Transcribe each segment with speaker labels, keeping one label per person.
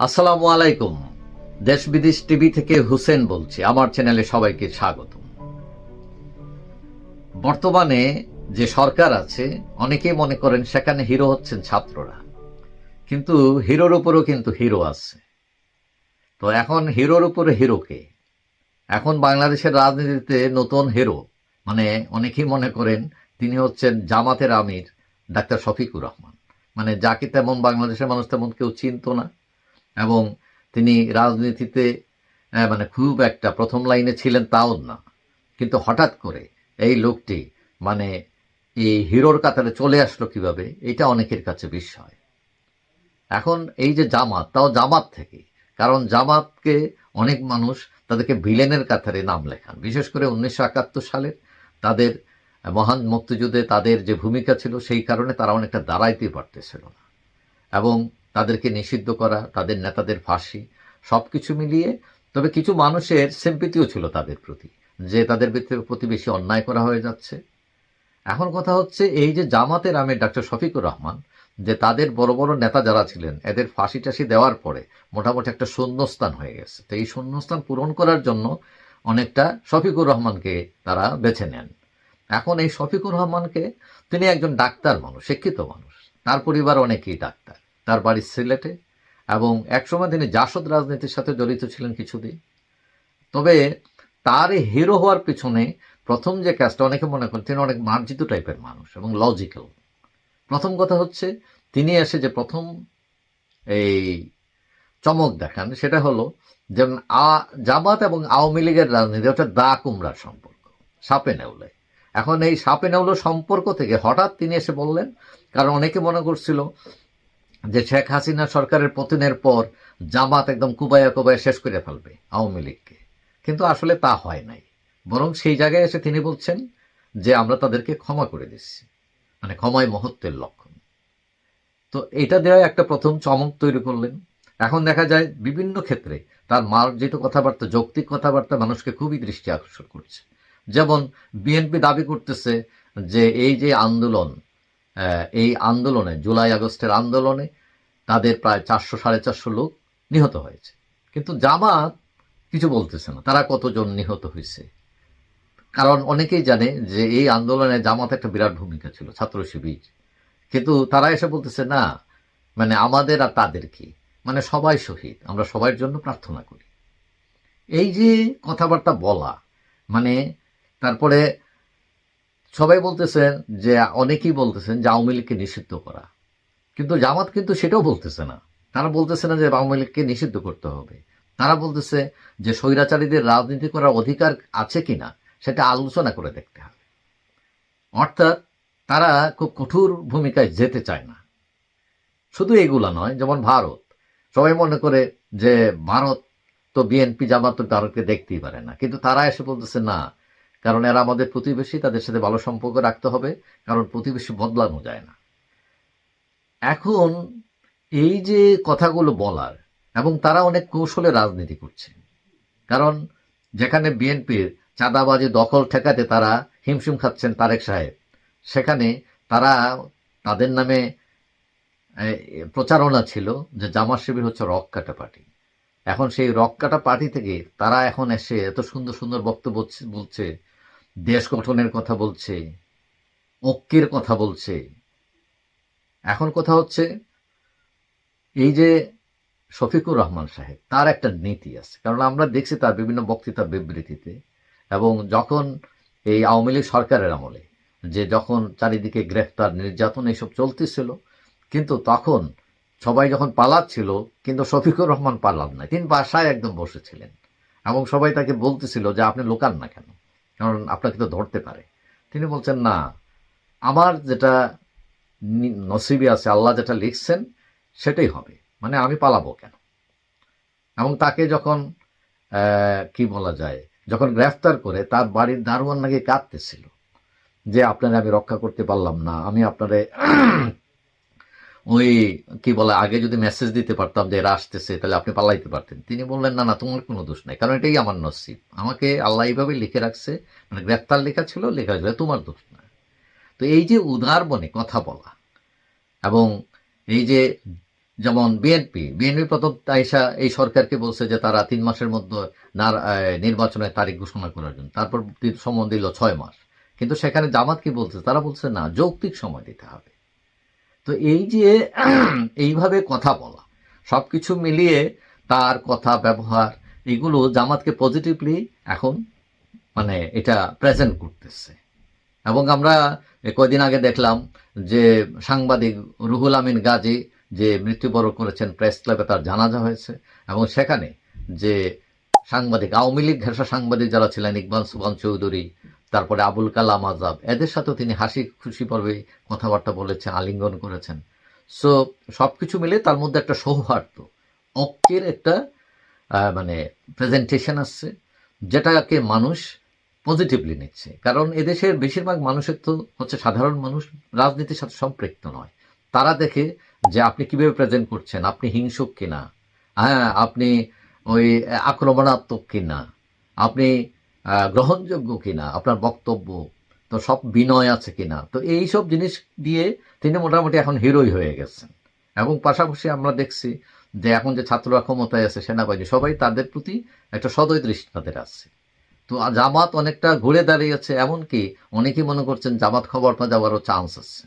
Speaker 1: আসসালামু আলাইকুম। দেশ বিদেশ টিভি থেকে হুসেন বলছি। আমার চ্যানেলে সবাইকে স্বাগত বর্তমানে যে সরকার আছে, অনেকেই মনে করেন সেখানে হিরো হচ্ছেন ছাত্ররা। কিন্তু হিরোর উপরও কিন্তু হিরো আছে। তো এখন হিরোর উপরে হিরোকে এখন বাংলাদেশের রাজনীতিতে নতুন হিরো মানে অনেকেই মনে করেন তিনি হচ্ছেন জামাতের আমির ডাক্তার শফিকুর রহমান। মানে যাকে তেমন বাংলাদেশের মানুষ তেমন কেউ চিনত না। এবং তিনি রাজনীতিতে মানে খুব একটা প্রথম লাইনে ছিলেন তাও না। কিন্তু হঠাৎ করে এই লোকটি মানে এই হিরোর কাতারে চলে আসলো কীভাবে, এটা অনেকের কাছে বিস্ময়। এখন এই যে জামাত, তাও জামাত থেকে কারণ জামাতকে অনেক মানুষ তাদেরকে ভিলেনের কাতারে নাম লেখান। বিশেষ করে উনিশশো একাত্তর সালের তাদের মহান মুক্তিযুদ্ধে তাদের যে ভূমিকা ছিল, সেই কারণে তারা অনেকটা দাঁড়াইতে পারতেছিল না। এবং তাদেরকে নিষিদ্ধ করা, তাদের নেতাদের ফাঁসি সব কিছু মিলিয়ে তবে কিছু মানুষের সিম্পিতিও ছিল তাদের প্রতি, যে তাদের প্রতি বেশি অন্যায় করা হয়ে যাচ্ছে। এখন কথা হচ্ছে এই যে জামাতের আমির ডাক্তার শফিকুর রহমান, যে তাদের বড় বড় নেতা যারা ছিলেন, এদের ফাঁসি টাসি দেওয়ার পরে মোটামুটি একটা শূন্যস্থান হয়ে গেছে। তো এই শূন্যস্থান পূরণ করার জন্য অনেকটা শফিকুর রহমানকে তারা বেছে নেন। এখন এই শফিকুর রহমানকে তিনি একজন ডাক্তার মানুষ, শিক্ষিত মানুষ, তার পরিবার অনেকেই ডাক্তার। তার বাড়ি সিলেটে এবং একসময় তিনি জাসদ রাজনীতির সাথে জড়িত ছিলেন কিছুদিন। তবে তার হিরো হওয়ার পিছনে প্রথম যে কাজটা অনেকে মনে করেন তিনি অনেক মার্জিত টাইপের মানুষ এবং লজিক্যাল প্রথম কথা হচ্ছে তিনি এসে যে প্রথম এই চমক দেখান সেটা হলো যেমন আ- জামাত এবং আওয়ামী লীগের রাজনীতি ওটা দা কুমড়ার সম্পর্ক, সাপে নেউলে। এখন এই সাপে নেউলো সম্পর্ক থেকে হঠাৎ তিনি এসে বললেন, কারণ অনেকে মনে করছিল যে শেখ হাসিনা সরকারের পতনের পর জামাত একদম কুবায়া কুবায়া শেষ করে ফেলবে আওয়ামী লীগকে। কিন্তু আসলে তা হয় নাই। বরং সেই জায়গায় এসে তিনি বলছেন যে আমরা তাদেরকে ক্ষমা করে দিচ্ছি। মানে ক্ষমায় মহত্বের লক্ষণ। তো এটা দেওয়া একটা প্রথম চমক তৈরি করলেন। এখন দেখা যায় বিভিন্ন ক্ষেত্রে তার মার্জিত কথাবার্তা, যৌক্তিক কথাবার্তা মানুষকে খুবই দৃষ্টি আকর্ষণ করছে। যেমন বিএনপি দাবি করতেছে যে এই যে আন্দোলন এই আন্দোলনে, জুলাই আগস্টের আন্দোলনে তাদের প্রায় চারশো, সাড়ে চারশো লোক নিহত হয়েছে। কিন্তু জামাত কিছু বলতেছে না। তারা কতজন নিহত হয়েছে? কারণ অনেকেই জানে যে এই আন্দোলনে জামাত একটা বিরাট ভূমিকা ছিল, ছাত্র শিবির। কিন্তু তারা এসে বলতেছে, না মানে আমাদের আর তাদের কি? মানে সবাই শহীদ, আমরা সবার জন্য প্রার্থনা করি। এই যে কথাবার্তা বলা মানে তারপরে সবাই বলতেছেন যে, অনেকেই বলতেছেন যে আওয়ামী লীগকে নিষিদ্ধ করা। কিন্তু জামাত কিন্তু সেটাও বলতেছে না। তারা বলতেছে না যে আওয়ামী লীগকে নিষিদ্ধ করতে হবে। তারা বলতেছে যে স্বৈরাচারীদের রাজনীতি করার অধিকার আছে কিনা, সেটা আলোচনা করে দেখতে হবে। অর্থাৎ তারা খুব কঠোর ভূমিকায় যেতে চায় না। শুধু এগুলা নয়, যেমন ভারত। সবাই মনে করে যে ভারত তো বিএনপি জামাত তো ভারতকে দেখতেই পারে না। কিন্তু তারা এসে বলতেছে, না কারণ এরা আমাদের প্রতিবেশী, তাদের সাথে ভালো সম্পর্ক রাখতে হবে, কারণ প্রতিবেশী বদলানো যায় না। এখন এই যে কথাগুলো বলার, এবং তারা অনেক কৌশলে রাজনীতি করছে, কারণ যেখানে বিএনপির চাঁদাবাজি, দখল ঠেকাতে তারা হিমশিম খাচ্ছেন তারেক সাহেব, সেখানে তারা তাদের নামে প্রচারণা ছিল যে জামাত শিবির হচ্ছে রক কাটা পার্টি। এখন সেই রক কাটা পার্টি থেকে তারা এখন এসে এত সুন্দর সুন্দর বক্তব্য বলছে- বলছে, দেশ গঠনের কথা বলছে, ঐক্যের কথা বলছে। এখন কথা হচ্ছে, এই যে শফিকুর রহমান সাহেব, তার একটা নীতি আছে। কারণ আমরা দেখছি তার বিভিন্ন বক্তৃতা বিবৃতিতে, এবং যখন এই আওয়ামী লীগ সরকারের আমলে, যে যখন চারিদিকে গ্রেফতার, নির্যাতন, এইসব চলতেছিল, কিন্তু তখন সবাই যখন পালাচ্ছিল, কিন্তু শফিকুর রহমান পালান না তিনি বাসায় একদম বসেছিলেন এবং সবাই তাকে বলতেছিল যে আপনি লোকান না কেন, কারণ আপনাকে তো ধরতে পারে। তিনি বলছেন, না, আমার যেটা নসিবে আছে, আল্লাহ যেটা লিখছেন, সেটাই হবে। মানে আমি পালাবো কেন? এবং তাকে যখন কি বলা যায়, যখন গ্রেফতার করে, তার বাড়ির দারোয়ান নাকি কাঁদতেছিল যে, আপনারা আমি রক্ষা করতে পারলাম না, আমি আপনারে ওই কি বলে, আগে যদি মেসেজ দিতে পারতাম যে এরা আসতেছে, তাহলে আপনি পালাইতে পারতেন। তিনি বললেন, না না, তোমার কোনো দোষ নাই, কারণ এটাই আমার নসিব। আমাকে আল্লাহ এইভাবে লিখে রাখছে মানে গ্রেফতার লেখা ছিল লেখা ছিল, তোমার দোষ না তো এই যে উদার মনে কথা বলা, এবং এই যে যেমন বিএনপি বিএনপি প্রথম আইসা এই সরকারকে বলছে যে তারা তিন মাসের মধ্যে নির্বাচনের তারিখ ঘোষণা করার জন্য। তারপর সময় দিল ছয় মাস। কিন্তু সেখানে জামাত কি বলছে? তারা বলছে, না, যৌক্তিক সময় দিতে হবে। তো এই যে, এইভাবে কথা বলা, সবকিছু মিলিয়ে তার কথা, ব্যবহার, এগুলো জামাতকে পজিটিভলি এখন মানে এটা প্রেজেন্ট করতেছে। এবং আমরা কয়দিন আগে দেখলাম যে সাংবাদিক রুহুল আমিন গাজী যে মৃত্যুবরণ করেছেন প্রেস ক্লাবে তার জানাজা হয়েছে এবং সেখানে যে সাংবাদিক, আওয়ামী লীগ ঘেঁষা সাংবাদিক যারা ছিলেন, ইকবাল সুবান চৌধুরী তারপরে আবুল কালাম আজাব এদের সাথেও তিনি হাসি খুশি পর্বে কথাবার্তা বলেছেন, আলিঙ্গন করেছেন। সো সবকিছু মিলে তার মধ্যে একটা সৌহার্দ্য। ঐক্যের একটা মানে প্রেজেন্টেশন আসছে, যেটাকে মানুষ পজিটিভলি নিচ্ছে। কারণ এদেশের বেশিরভাগ মানুষের তো হচ্ছে সাধারণ মানুষ, রাজনীতির সাথে সম্পৃক্ত নয়। তারা দেখে যে আপনি কীভাবে প্রেজেন্ট করছেন, আপনি হিংসুক কিনা? হ্যাঁ আপনি ওই আক্রমণাত্মক কিনা? আপনি গ্রহণযোগ্য কিনা, আপনার বক্তব্য, তো সব বিনয় আছে কিনা, তো এই সব জিনিস দিয়ে তিনি মোটামুটি এখন হিরোই হয়ে গেছেন। এবং পাশাপাশি আমরা দেখছি যে এখন যে ছাত্ররা ক্ষমতায় আছে, সেনাবাহিনী, সবাই তাদের প্রতি একটা সদয় দৃষ্টি তাদের আছে। তো জামাত অনেকটা ঘুরে দাঁড়িয়েছে, এমনকি অনেকেই মনে করছেন জামাত খবর না যাওয়ারও চান্স আছে।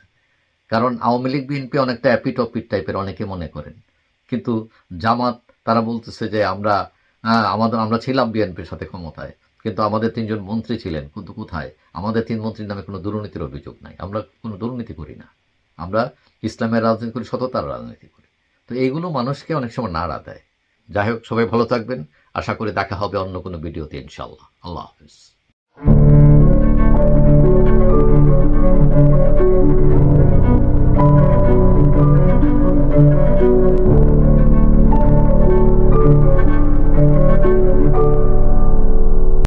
Speaker 1: কারণ আওয়ামী লীগ, বিএনপি অনেকটা অপিট টাইপের অনেকে মনে করেন। কিন্তু জামাত, তারা বলতেছে যে আমরা আমাদের, আমরা ছিলাম বিএনপির সাথে ক্ষমতায়। কিন্তু আমাদের তিনজন মন্ত্রী ছিলেন, কিন্তু কোথায়? আমাদের তিন মন্ত্রীর নামে কোনো দুর্নীতির অভিযোগ নাই। আমরা কোনো দুর্নীতি করি না। আমরা ইসলামের রাজনীতি করি, সততার রাজনীতি করি। তো এইগুলো মানুষকে অনেক সময় নাড়া দেয়। যাই হোক, সবাই ভালো থাকবেন। আশা করি দেখা হবে অন্য কোনো ভিডিওতে ইনশাল্লাহ আল্লাহ হাফিজ।